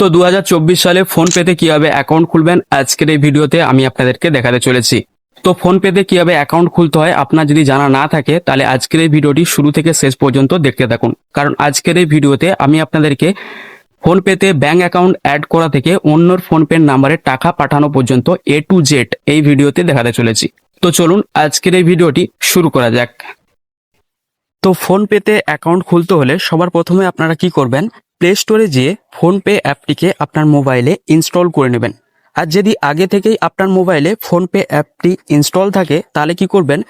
তো দু হাজার চব্বিশ সালে ফোন পেতে কীভাবে অ্যাকাউন্ট খুলবেন আজকের এই ভিডিওতে আমি আপনাদেরকে দেখাতে চলেছি। তো ফোন পেতে কীভাবে অ্যাকাউন্ট খুলতে হয় আপনার যদি জানা না থাকে, তাহলে আজকের এই ভিডিওটি শুরু থেকে শেষ পর্যন্ত দেখতে থাকুন। কারণ আজকের এই ভিডিওতে আমি আপনাদেরকে ফোন পেতে ব্যাংক অ্যাকাউন্ট অ্যাড করা থেকে অন্যর ফোন পের নাম্বারে টাকা পাঠানো পর্যন্ত এ টু জেড এই ভিডিওতে দেখাতে চলেছি। তো চলুন আজকের এই ভিডিওটি শুরু করা যাক। তো ফোন পেতে অ্যাকাউন্ট খুলতে হলে সবার প্রথমে আপনারা কি করবেন? প্লে স্টোরে যেয়ে ফোনপে অ্যাপটিকে আপনার মোবাইলে ইনস্টল করে নেবেন। আর যদি আগে থেকেই আপনার মোবাইলে ফোনপে অ্যাপটি ইনস্টল থাকে, তাহলে কি করবেন?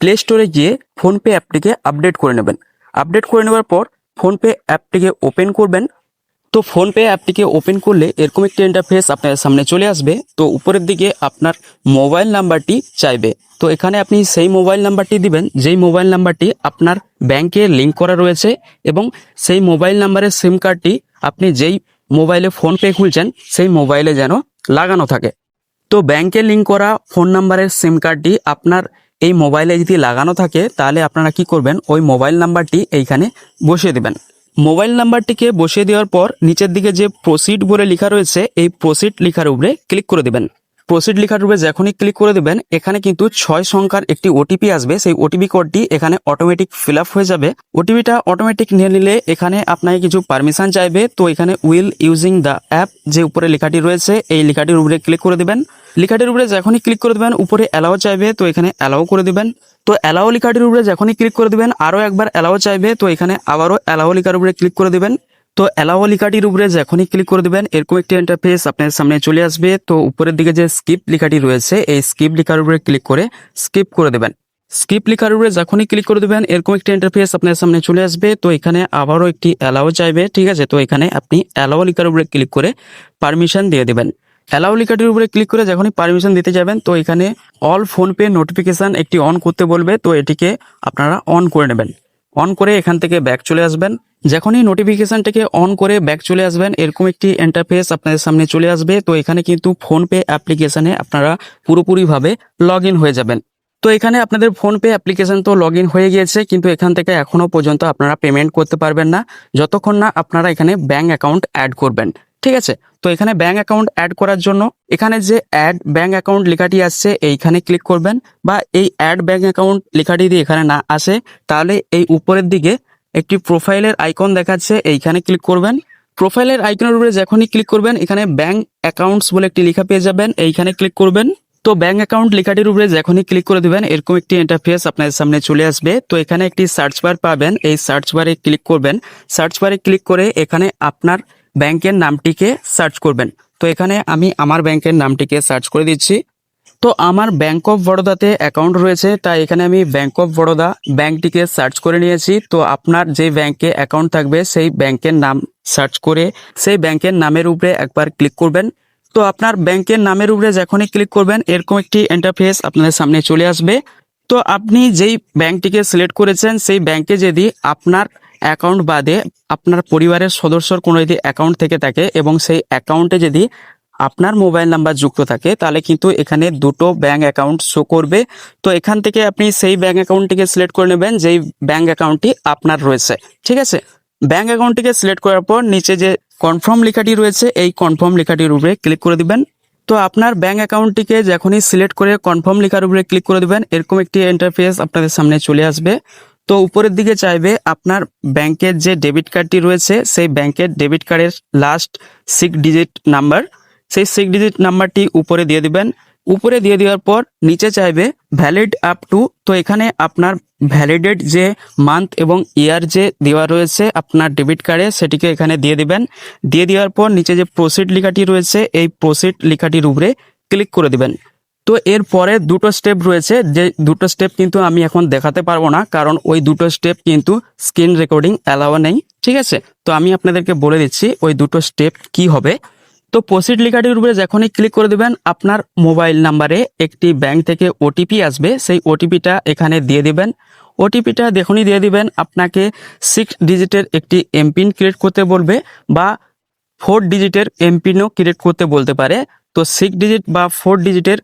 প্লে স্টোরে গিয়ে ফোনপে অ্যাপটিকে আপডেট করে নেবেন। আপডেট করে নেওয়ার পর ফোনপে অ্যাপটিকে ওপেন করবেন। তো ফোনপে অ্যাপটিকে ওপেন করলে এরকম একটি ইন্টারফেস আপনার সামনে চলে আসবে। তো উপরের দিকে আপনার মোবাইল নাম্বারটি চাইবে। তো এখানে আপনি সেই মোবাইল নাম্বারটি দিবেন, যেই মোবাইল নাম্বারটি আপনার ব্যাংকে লিংক করা রয়েছে এবং সেই মোবাইল নাম্বারের সিম কার্ডটি আপনি যেই মোবাইলে ফোনপে খুলছেন, সেই মোবাইলে যেন লাগানো থাকে। তো ব্যাংকে লিংক করা ফোন নাম্বারের সিম কার্ডটি আপনার এই মোবাইলে যদি লাগানো থাকে, তাহলে আপনারা কি করবেন? ওই মোবাইল নাম্বারটি এইখানে বসিয়ে দেবেন। মোবাইল নাম্বারটিকে বসিয়ে দেওয়ার পর নিচের দিকে যে প্রসিড বলে লেখা রয়েছে, এই প্রসিড লেখার উপরে ক্লিক করে দেবেন। প্রসিড লেখার উপরে যখনই ক্লিক করে দেবেন, এখানে কিন্তু ছয় সংখ্যার একটি ওটিপি আসবে। সেই ওটিপি কোডটি এখানে অটোমেটিক ফিল হয়ে যাবে। ওটিপিটা অটোমেটিক নিয়ে নিলে এখানে আপনাকে কিছু পারমিশন চাইবে। তো এখানে উইল ইউজিং দ্য অ্যাপ যে উপরে লেখাটি রয়েছে, এই লেখাটির উপরে ক্লিক করে দেবেন। লেখাটির উপরে যখনই ক্লিক করে দেবেন, উপরে অ্যালাও চাইবে, তো এখানে অ্যালাও করে দিবেন। তো অ্যালাও লেখাটির উপরে যখনই ক্লিক করে দিবেন, আরও একবার অ্যালাও চাইবে, তো এখানে আবারও অ্যালাও লেখার উপরে ক্লিক করে দেবেন। তো অ্যালাও লেখাটির উপরে যখনই ক্লিক করে দিবেন, এরকম একটি ইন্টারফেস আপনার সামনে চলে আসবে। তো উপরের দিকে যে স্কিপ লেখাটি রয়েছে, এই স্কিপ লেখার উপরে ক্লিক করে স্কিপ করে দেবেন। স্কিপ লেখার উপরে যখনই ক্লিক করে দেবেন, এরকম একটি ইন্টারফেস আপনার সামনে চলে আসবে। তো এখানে আবারও একটি অ্যালাও চাইবে, ঠিক আছে? তো এখানে আপনি অ্যালাও লেখার উপরে ক্লিক করে পারমিশন দিয়ে দেবেন। অ্যালাউ লেখাটির উপরে ক্লিক করে যখনই পারমিশন দিতে যাবেন, তো এখানে অল ফোনপে নোটিফিকেশন একটি অন করতে বলবে, তো এটিকে আপনারা অন করে নেবেন। অন করে এখান থেকে ব্যাক চলে আসবেন। যখনই নোটিফিকেশনটাকে অন করে ব্যাক চলে আসবেন, এরকম একটি ইন্টারফেস আপনাদের সামনে চলে আসবে, তো এখানে কিন্তু ফোনপে অ্যাপ্লিকেশানে আপনারা পুরোপুরিভাবে লগ হয়ে যাবেন। তো এখানে আপনাদের ফোনপে অ্যাপ্লিকেশন তো লগ হয়ে গিয়েছে, কিন্তু এখান থেকে এখনও পর্যন্ত আপনারা পেমেন্ট করতে পারবেন না। যতক্ষণ না আপনারা এখানে ব্যাঙ্ক অ্যাকাউন্ট অ্যাড করবেন। ঠিক আছে? তো এখানে ব্যাঙ্ক অ্যাকাউন্ট অ্যাড করার জন্য এখানে যে অ্যাড ব্যাঙ্ক অ্যাকাউন্ট লেখাটি আসছে, এইখানে ক্লিক করবেন বা এই অ্যাড ব্যাঙ্ক অ্যাকাউন্ট লেখাটি যদি এখানে না আসে, তাহলে এই উপরের দিকে একটি প্রোফাইলের আইকন দেখাচ্ছে, এইখানে ক্লিক করবেন। প্রোফাইলের আইকনের উপরে যখনই ক্লিক করবেন, এখানে ব্যাঙ্ক অ্যাকাউন্টস বলে একটি লেখা পেয়ে যাবেন, এইখানে ক্লিক করবেন। তো ব্যাঙ্ক অ্যাকাউন্ট লেখাটির উপরে যখনই ক্লিক করে দিবেন, এরকম একটি ইন্টারফেস আপনাদের সামনে চলে আসবে। তো এখানে একটি সার্চ বার পাবেন, এই সার্চ বারে ক্লিক করবেন। সার্চ বারে ক্লিক করে এখানে আপনার ব্যাংকের নামটিকে সার্চ করবেন। তো এখানে আমি আমার ব্যাংকের নামটিকে সার্চ করে দিচ্ছি। তো আমার ব্যাংক অফ বরোদাতে অ্যাকাউন্ট রয়েছে, তাই এখানে আমি ব্যাংক অফ বরোদা ব্যাংকটিকে সার্চ করে নিয়েছি। তো আপনার যে ব্যাংকে অ্যাকাউন্ট থাকবে, সেই ব্যাংকের নাম সার্চ করে সেই ব্যাংকের নামের উপরে একবার ক্লিক করবেন। তো আপনার ব্যাংকের নামের উপরে যখনই ক্লিক করবেন, এরকম একটি ইন্টারফেস আপনাদের সামনে চলে আসবে। তো আপনি যেই ব্যাংকটিকে সিলেক্ট করেছেন, সেই ব্যাংকে যদি আপনার অ্যাকাউন্ট বাদে আপনার পরিবারের সদস্যর কোনো যদি অ্যাকাউন্ট থেকে থাকে এবং সেই অ্যাকাউন্টে যদি আপনার মোবাইল নাম্বার যুক্ত থাকে, তাহলে কিন্তু এখানে দুটো ব্যাঙ্ক অ্যাকাউন্ট শো করবে। তো এখান থেকে আপনি সেই ব্যাঙ্ক অ্যাকাউন্টটিকে সিলেক্ট করে নেবেন, যেই ব্যাঙ্ক অ্যাকাউন্টটি আপনার রয়েছে। ঠিক আছে? ব্যাঙ্ক অ্যাকাউন্টটিকে সিলেক্ট করার পর নিচে যে কনফার্ম লেখাটি রয়েছে, এই কনফার্ম লেখাটির উপরে ক্লিক করে দিবেন। তো আপনার ব্যাঙ্ক অ্যাকাউন্টটিকে যখনই সিলেক্ট করে কনফার্ম লেখার উপরে ক্লিক করে দিবেন, এরকম একটি ইন্টারফেস আপনাদের সামনে চলে আসবে। তো উপরের দিকে চাইবে আপনার ব্যাংকের যে ডেবিট কার্ডটি রয়েছে, সেই ব্যাংকের ডেবিট কার্ডের লাস্ট সিক্স ডিজিট নাম্বার সেই সিক্স ডিজিট নাম্বারটি উপরে দিয়ে দিবেন। উপরে দিয়ে দেওয়ার পর নিচে চাইবে ভ্যালিড আপ টু তো এখানে আপনার ভ্যালিডেট যে মান্থ এবং ইয়ার যে দেওয়া রয়েছে আপনার ডেবিট কার্ডে, সেটিকে এখানে দিয়ে দিবেন। দিয়ে দেওয়ার পর নিচে যে প্রসিড লেখাটি রয়েছে, এই প্রসিড লেখাটির উপরে ক্লিক করে দিবেন। তো এর পরে দুটো স্টেপ রয়েছে, যে দুটো স্টেপ কিন্তু আমি এখন দেখাতে পারব না, কারণ ওই দুটো স্টেপ কিন্তু স্ক্রিন রেকর্ডিং অ্যালাও নেই, ঠিক আছে? তো আমি আপনাদেরকে বলে দিচ্ছি ওই দুটো স্টেপ কি হবে। তো প্রসিড লেখাটির উপরে যখনই ক্লিক করে দেবেন, আপনার মোবাইল নাম্বারে একটি ব্যাংক থেকে ওটিপি আসবে, সেই ওটিপিটা এখানে দিয়ে দিবেন। ওটিপিটা দেখুনই দিয়ে দিবেন, আপনাকে সিক্স ডিজিটের একটি এমপিন ক্রিয়েট করতে বলবে, বা ফোর ডিজিটের এমপিনও ক্রিয়েট করতে বলতে পারে। তো সিক্স ডিজিট বা ফোর ডিজিটের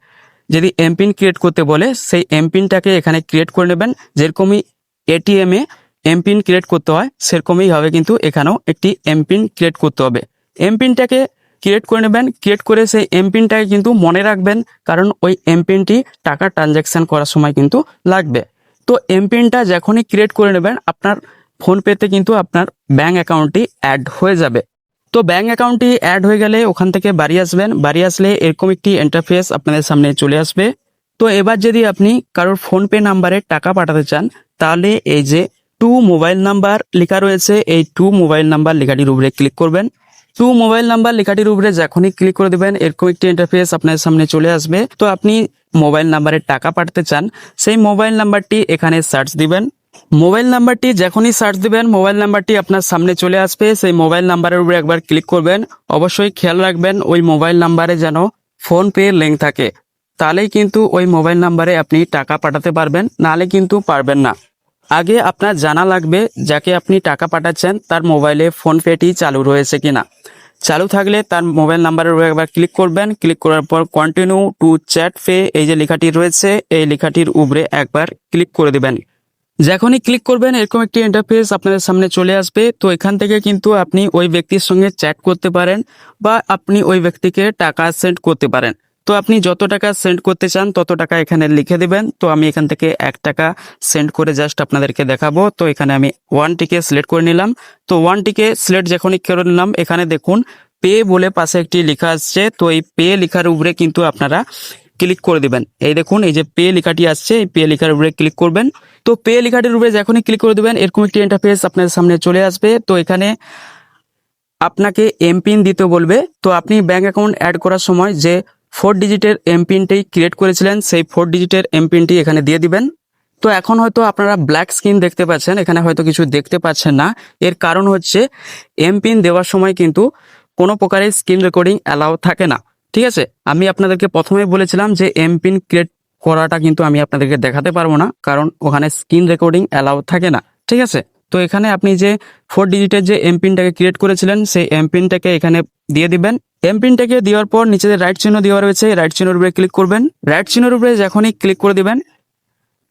যদি এমপিন ক্রিয়েট করতে বলে, সেই এমপিনটাকে এখানে ক্রিয়েট করে নেবেন। যেরকমই এটিএমে এমপিন ক্রিয়েট করতে হয়, সেরকমই হবে কিন্তু এখানেও একটি এমপিন ক্রিয়েট করতে হবে। এমপিনটাকে ক্রিয়েট করে নেবেন। ক্রিয়েট করে সেই এমপিনটাকে কিন্তু মনে রাখবেন, কারণ ওই এমপিনটি টাকা ট্রানজ্যাকশন করার সময় কিন্তু লাগবে। তো এমপিনটা যখনই ক্রিয়েট করে নেবেন, আপনার ফোনপেতে কিন্তু আপনার ব্যাঙ্ক অ্যাকাউন্টটি অ্যাড হয়ে যাবে। তো ব্যাঙ্ক অ্যাকাউন্টটি অ্যাড হয়ে গেলে ওখান থেকে বাড়ি আসবেন। বাড়ি আসলে এরকম একটি ইন্টারফেস আপনাদের সামনে চলে আসবে। তো এবার যদি আপনি কারোর ফোনপে নাম্বারে টাকা পাঠাতে চান, তাহলে এই যে টু মোবাইল নাম্বার লেখা রয়েছে, এই টু মোবাইল নাম্বার লেখাটির উপরে ক্লিক করবেন। টু মোবাইল নাম্বার লেখাটির উপরে যখনই ক্লিক করে দেবেন, এরকম একটি ইন্টারফেস আপনার সামনে চলে আসবে। তো আপনি মোবাইল নাম্বারে টাকা পাঠাতে চান, সেই মোবাইল নাম্বারটি এখানে সার্চ দিবেন। মোবাইল নাম্বারটি যখনই সার্চ দিবেন, মোবাইল নাম্বারটি আপনার সামনে চলে আসবে। সেই মোবাইল নাম্বারের উপরে একবার ক্লিক করবেন। অবশ্যই খেয়াল রাখবেন, ওই মোবাইল নাম্বারে যেন ফোন পে লিঙ্ক থাকে। তাহলেই কিন্তু ওই মোবাইল নাম্বারে আপনি টাকা পাঠাতে পারবেন, নাহলে কিন্তু পারবেন না। আগে আপনার জানা লাগবে যাকে আপনি টাকা পাঠাচ্ছেন, তার মোবাইলে ফোন পেটি চালু রয়েছে কিনা। চালু থাকলে তার মোবাইল নাম্বারের উপরে একবার ক্লিক করবেন। ক্লিক করার পর কন্টিনিউ টু চ্যাট পে এই যে লেখাটি রয়েছে, এই লেখাটির উপরে একবার ক্লিক করে দিবেন। যখনই ক্লিক করবেন, এরকম একটি ইন্টারফেস আপনাদের সামনে চলে আসবে। তো এখান থেকে কিন্তু আপনি ওই ব্যক্তির সঙ্গে চ্যাট করতে পারেন বা আপনি ওই ব্যক্তিকে টাকা সেন্ড করতে পারেন। তো আপনি যত টাকা সেন্ড করতে চান, তত টাকা এখানে লিখে দেবেন। তো আমি এখান থেকে এক টাকা সেন্ড করে জাস্ট আপনাদেরকে দেখাবো। তো এখানে আমি ওয়ান টিকে সিলেক্ট করে নিলাম। তো ওয়ান টিকে সিলেক্ট যখনই করে নিলাম, এখানে দেখুন পে বলে পাশে একটি লেখা আসছে। তো এই পে লেখার উপরে কিন্তু আপনারা ক্লিক করে দিবেন। এই দেখুন, এই যে পে লেখাটি আসছে, এই পে লেখার উপরে ক্লিক করবেন। তো পে লেখাটির উপরে যখনই ক্লিক করে দিবেন, এরকম একটি ইন্টারফেস আপনাদের সামনে চলে আসবে। তো এখানে আপনাকে এমপিন দিতে বলবে। তো আপনি ব্যাংক অ্যাকাউন্ট অ্যাড করার সময় যে ফোর ডিজিটের এমপিনটি ক্রিয়েট করেছিলেন, সেই ফোর ডিজিটের এমপিনটি এখানে দিয়ে দিবেন। তো এখন হয়তো আপনারা ব্ল্যাক স্ক্রিন দেখতে পাচ্ছেন, এখানে হয়তো কিছু দেখতে পাচ্ছেন না। এর কারণ হচ্ছে এমপিন দেওয়ার সময় কিন্তু কোনো প্রকারের স্ক্রিন রেকর্ডিং অ্যালাউ থাকে না। ঠিক আছে? আমি আপনাদেরকে প্রথমেই বলেছিলাম যে এমপিন ক্রিয়েট করাটা কিন্তু আমি আপনাদেরকে দেখাতে পারব না, কারণ ওখানে স্ক্রিন রেকর্ডিং অ্যালাউ থাকে না, ঠিক আছে? তো এখানে আপনি যে ফোর ডিজিটের যে এমপিনটাকে ক্রিয়েট করেছিলেন, সেই এমপিনটাকে এখানে দিয়ে দিবেন। এমপিনটাকে দেওয়ার পর নিচে যে রাইট চিহ্ন দেওয়া রয়েছে রাইট চিহ্নের উপরে ক্লিক করবেন। রাইট চিহ্নের উপরে যখনই ক্লিক করে দিবেন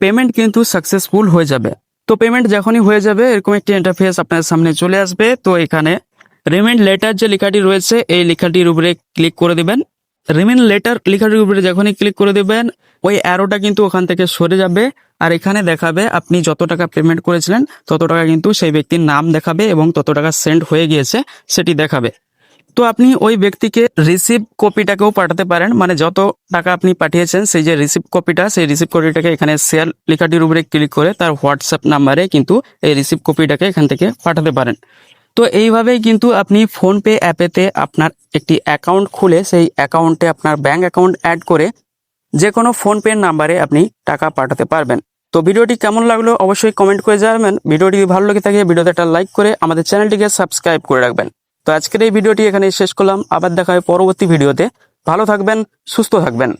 পেমেন্ট কিন্তু সাকসেসফুল হয়ে যাবে। তো পেমেন্ট যখনই হয়ে যাবে, এরকম একটি ইন্টারফেস আপনার সামনে চলে আসবে। তো এখানে রিমেন্ট লেটার যে লেখাটি রয়েছে, এই লেখাটির উপরে ক্লিক করে দেবেন। রিমেন্ট লেটার লেখাটির উপরে যখনই ক্লিক করে দিবেন, ওই অ্যারোটা কিন্তু ওখান থেকে সরে যাবে আর এখানে দেখাবে আপনি যত টাকা পেমেন্ট করেছিলেন, তত টাকা কিন্তু সেই ব্যক্তির নাম দেখাবে এবং তত টাকা সেন্ড হয়ে গিয়েছে, সেটি দেখাবে। তো আপনি ওই ব্যক্তিকে রিসিভ কপিটাকেও পাঠাতে পারেন মানে যত টাকা আপনি পাঠিয়েছেন, সেই যে রিসিভ কপিটা সেই রিসিভ কপিটাকে এখানে শেয়ার লেখাটির উপরে ক্লিক করে তার হোয়াটসঅ্যাপ নাম্বারে কিন্তু এই রিসিভ কপিটাকে এখান থেকে পাঠাতে পারেন। তো এইভাবেই কিন্তু আপনি ফোনপে অ্যাপেতে আপনার একটি অ্যাকাউন্ট খুলে সেই অ্যাকাউন্টে আপনার ব্যাঙ্ক অ্যাকাউন্ট অ্যাড করে যে কোনো ফোনপে নাম্বারে আপনি টাকা পাঠাতে পারবেন। তো ভিডিওটি কেমন লাগল অবশ্যই কমেন্ট করে জানাবেন। ভিডিওটি ভালো লেগে থাকে ভিডিওতে একটা লাইক করে আমাদের চ্যানেলটিকে সাবস্ক্রাইব করে রাখবেন। তো আজকের এই ভিডিওটি এখানে শেষ করলাম। আবার দেখা হয় পরবর্তী ভিডিওতে। ভালো থাকবেন, সুস্থ থাকবেন।